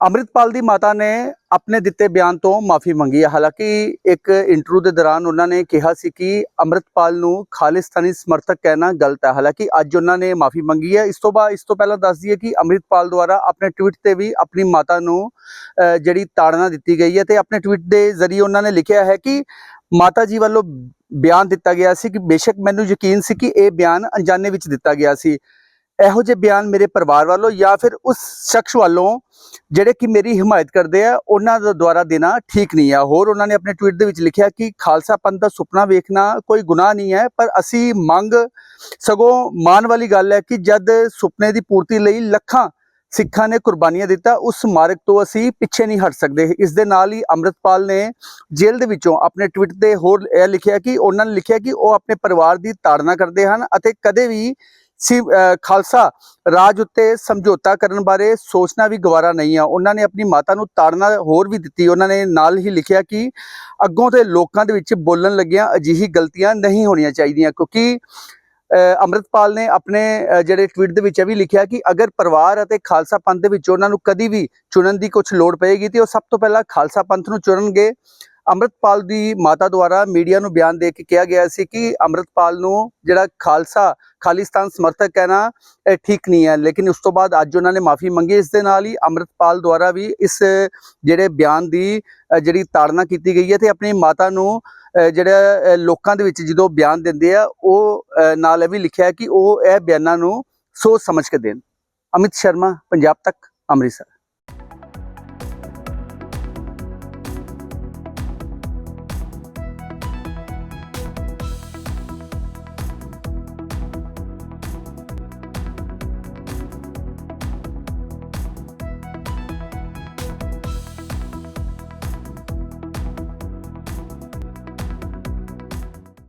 ਅੰਮ੍ਰਿਤਪਾਲ ਦੀ ਮਾਤਾ ਨੇ ਆਪਣੇ ਦਿੱਤੇ ਬਿਆਨ ਤੋਂ ਮਾਫੀ ਮੰਗੀ ਹੈ। ਹਾਲਾਂਕਿ ਇੱਕ ਇੰਟਰਵਿਊ ਦੇ ਦੌਰਾਨ ਉਹਨਾਂ ਨੇ ਕਿਹਾ ਸੀ ਕਿ ਅੰਮ੍ਰਿਤਪਾਲ ਨੂੰ ਖਾਲਿਸਤਾਨੀ ਸਮਰਥਕ ਕਹਿਣਾ ਗਲਤ ਹੈ। ਹਾਲਾਂਕਿ ਅੱਜ ਉਹਨਾਂ ਨੇ ਮਾਫੀ ਮੰਗੀ ਹੈ। ਇਸ ਤੋਂ ਬਾਅਦ, ਇਸ ਤੋਂ ਪਹਿਲਾਂ ਦੱਸ ਦਈਏ ਕਿ ਅੰਮ੍ਰਿਤਪਾਲ ਦੁਆਰਾ ਆਪਣੇ ਟਵਿੱਟ ਤੇ ਵੀ ਆਪਣੀ ਮਾਤਾ ਨੂੰ ਜਿਹੜੀ ਤਾੜਨਾ ਦਿੱਤੀ ਗਈ ਹੈ ਤੇ ਆਪਣੇ ਟਵਿੱਟ ਦੇ ਜ਼ਰੀਏ ਉਹਨਾਂ ਨੇ ਲਿਖਿਆ ਹੈ ਕਿ ਮਾਤਾ ਜੀ ਵੱਲੋਂ ਬਿਆਨ ਦਿੱਤਾ ਗਿਆ ਸੀ ਕਿ ਬੇਸ਼ੱਕ ਮੈਨੂੰ ਯਕੀਨ ਸੀ ਕਿ ਇਹ ਬਿਆਨ ਅਣਜਾਣੇ ਵਿੱਚ ਦਿੱਤਾ ਗਿਆ ਸੀ। ਇਹੋ ਜਿਹੇ ਬਿਆਨ ਮੇਰੇ ਪਰਿਵਾਰ ਵੱਲੋਂ ਜਾਂ ਫਿਰ ਉਸ ਸ਼ਖਸ ਵੱਲੋਂ ਜਿਹੜੇ ਕਿ ਮੇਰੀ ਹਿਮਾਇਤ ਕਰਦੇ ਆ, ਉਹਨਾਂ ਦੇ ਦੁਆਰਾ ਦੇਣਾ ਠੀਕ ਨਹੀਂ ਆ। ਹੋਰ ਉਹਨਾਂ ਨੇ ਆਪਣੇ ਟਵੀਟ ਦੇ ਵਿੱਚ ਲਿਖਿਆ ਕਿ ਖਾਲਸਾ ਪੰਥ ਦਾ ਸੁਪਨਾ ਵੇਖਣਾ ਕੋਈ ਗੁਨਾਹ ਨਹੀਂ ਹੈ, ਪਰ ਅਸੀਂ ਮੰਗ ਸਗੋਂ ਮਾਣ ਵਾਲੀ ਗੱਲ ਹੈ ਕਿ ਜਦ ਸੁਪਨੇ ਦੀ ਪੂਰਤੀ ਲਈ ਲੱਖਾਂ ਸਿੱਖਾਂ ਨੇ ਕੁਰਬਾਨੀਆਂ ਦਿੱਤਾ, ਉਸ ਮਾਰਗ ਤੋਂ ਅਸੀਂ ਪਿੱਛੇ ਨਹੀਂ ਹਟ ਸਕਦੇ। ਇਸ ਦੇ ਨਾਲ ਹੀ ਅੰਮ੍ਰਿਤਪਾਲ ਨੇ ਜੇਲ੍ਹ ਦੇ ਵਿੱਚੋਂ ਆਪਣੇ ਟਵਿੱਟ ਤੇ ਹੋਰ ਇਹ ਲਿਖਿਆ ਕਿ, ਉਹਨਾਂ ਨੇ ਲਿਖਿਆ ਕਿ ਉਹ ਆਪਣੇ ਪਰਿਵਾਰ ਦੀ ਤਾੜਨਾ ਕਰਦੇ ਹਨ ਅਤੇ ਕਦੇ ਵੀ ਖਾਲਸਾ, ਰਾਜ ਉੱਤੇ ਸਮਝੌਤਾ ਕਰਨ ਬਾਰੇ ਸੋਚਣਾ ਵੀ ਗਵਾਰਾ ਨਹੀਂ ਆ। ਉਹਨਾਂ ਨੇ ਆਪਣੀ ਮਾਤਾ ਨੂੰ ਤਾੜਨਾ ਹੋਰ ਵੀ ਦਿੱਤੀ। ਉਹਨਾਂ ਨੇ ਨਾਲ ਹੀ ਲਿਖਿਆ ਕਿ ਅੱਗੋਂ ਤੇ ਲੋਕਾਂ ਦੇ ਵਿੱਚ ਬੋਲਣ ਲੱਗਿਆਂ ਅਜਿਹੀ ਗਲਤੀਆਂ ਨਹੀਂ ਹੋਣੀਆਂ ਚਾਹੀਦੀਆਂ, ਕਿਉਂਕਿ ਅਹ ਅੰਮ੍ਰਿਤਪਾਲ ਨੇ ਆਪਣੇ ਜਿਹੜੇ ਟਵੀਟ ਦੇ ਵਿੱਚ ਇਹ ਵੀ ਲਿਖਿਆ ਕਿ ਅਗਰ ਪਰਿਵਾਰ ਅਤੇ ਖਾਲਸਾ ਪੰਥ ਦੇ ਵਿੱਚ ਉਹਨਾਂ ਨੂੰ ਕਦੀ ਵੀ ਚੁਣਨ ਦੀ ਕੁਝ ਲੋੜ ਪਏਗੀ, ਤੇ ਉਹ ਸਭ ਤੋਂ ਪਹਿਲਾਂ ਖਾਲਸਾ ਪੰਥ ਨੂੰ ਚੁਣਨਗੇ। ਅੰਮ੍ਰਿਤਪਾਲ ਦੀ ਮਾਤਾ ਦੁਆਰਾ ਮੀਡੀਆ ਨੂੰ ਬਿਆਨ ਦੇ ਕੇ ਕਿਹਾ ਗਿਆ ਸੀ ਕਿ ਅੰਮ੍ਰਿਤਪਾਲ ਨੂੰ ਜਿਹੜਾ ਖਾਲਸਾ, ਖਾਲਿਸਤਾਨ ਸਮਰਥਕ ਕਹਿਣਾ ਇਹ ਠੀਕ ਨਹੀਂ ਹੈ। ਲੇਕਿਨ ਉਸ ਤੋਂ ਬਾਅਦ ਅੱਜ ਉਹਨਾਂ ਨੇ ਮਾਫੀ ਮੰਗੀ। ਇਸ ਦੇ ਨਾਲ ਹੀ ਅੰਮ੍ਰਿਤਪਾਲ ਦੁਆਰਾ ਵੀ ਇਸ ਜਿਹੜੇ ਬਿਆਨ ਦੀ ਜਿਹੜੀ ਤਾੜਨਾ ਕੀਤੀ ਗਈ ਹੈ ਤੇ ਆਪਣੀ ਮਾਤਾ ਨੂੰ ਜਿਹੜਾ ਲੋਕਾਂ ਦੇ ਵਿੱਚ ਜਦੋਂ ਬਿਆਨ ਦਿੰਦੇ ਆ, ਉਹ ਨਾਲ ਇਹ ਵੀ ਲਿਖਿਆ ਕਿ ਉਹ ਇਹ ਬਿਆਨਾਂ ਨੂੰ ਸੋਚ ਸਮਝ ਕੇ ਦੇਣ। ਅਮਿਤ ਸ਼ਰਮਾ, ਪੰਜਾਬ ਤੱਕ, ਅੰਮ੍ਰਿਤਸਰ।